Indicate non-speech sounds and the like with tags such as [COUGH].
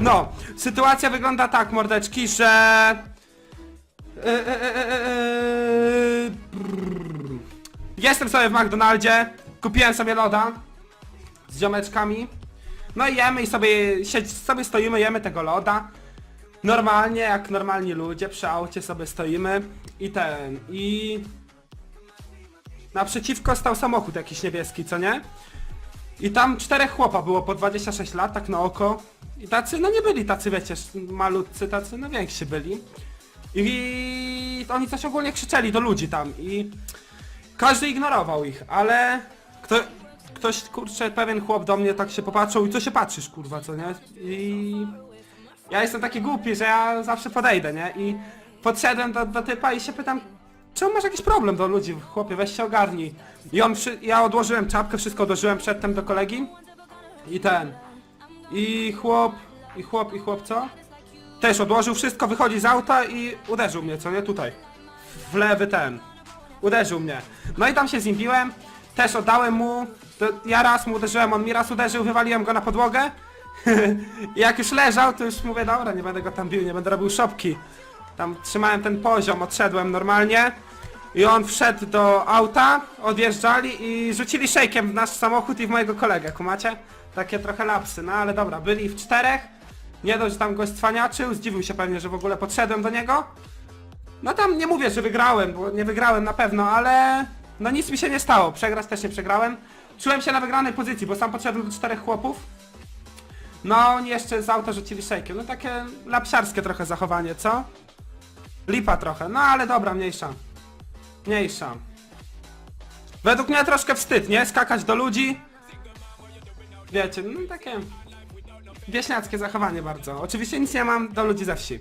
No, sytuacja wygląda tak, mordeczki, że... E, e, e. Jestem sobie w McDonaldzie, kupiłem sobie loda z ziomeczkami. No i jemy i sobie, siedź, sobie stoimy, jemy tego loda. Normalnie, jak normalni ludzie, przy aucie sobie stoimy i ten, i... Naprzeciwko stał samochód jakiś niebieski, co nie? I tam czterech chłopa było po 26 lat, tak na oko. I tacy, no nie byli tacy, wiecie, malutcy, tacy, no więksi byli. I oni coś ogólnie krzyczeli do ludzi tam i każdy ignorował ich, ale kto, ktoś, kurczę, pewien chłop do mnie tak się popatrzył i co się patrzysz, kurwa, co nie? I ja jestem taki głupi, że ja zawsze podejdę, nie? I podszedłem do, do typa i się pytam, on masz jakiś problem do ludzi, chłopie, weź się ogarnij. I on, przy, ja odłożyłem czapkę, wszystko odłożyłem przedtem do kolegi i ten. I chłop, i chłop, i chłop co? Też odłożył wszystko, wychodzi z auta i uderzył mnie, co nie? Tutaj. W lewy ten. Uderzył mnie. No i tam się z nim biłem. Też oddałem mu. To ja raz mu uderzyłem, on mi raz uderzył, wywaliłem go na podłogę. [LAUGHS] I jak już leżał, to już mówię, dobra, nie będę go tam bił, nie będę robił szopki. Tam trzymałem ten poziom, odszedłem normalnie. I on wszedł do auta, odjeżdżali i rzucili szejkiem w nasz samochód i w mojego kolegę, kumacie? Takie trochę lapsy, no ale dobra, byli w czterech. Nie dość, że tam gość cwaniaczył, zdziwił się pewnie, że w ogóle podszedłem do niego. No tam nie mówię, że wygrałem, bo nie wygrałem na pewno, ale no nic mi się nie stało. Przegrać też nie przegrałem. Czułem się na wygranej pozycji, bo sam podszedłem do czterech chłopów. No oni jeszcze z auta rzucili szejkiem. No takie lapsiarskie trochę zachowanie, co? Lipa trochę, no ale dobra, mniejsza. Mniejsza. Według mnie troszkę wstyd, nie? Skakać do ludzi. Wiecie, no takie wieśniackie zachowanie bardzo. Oczywiście nic nie mam do ludzi ze wsi.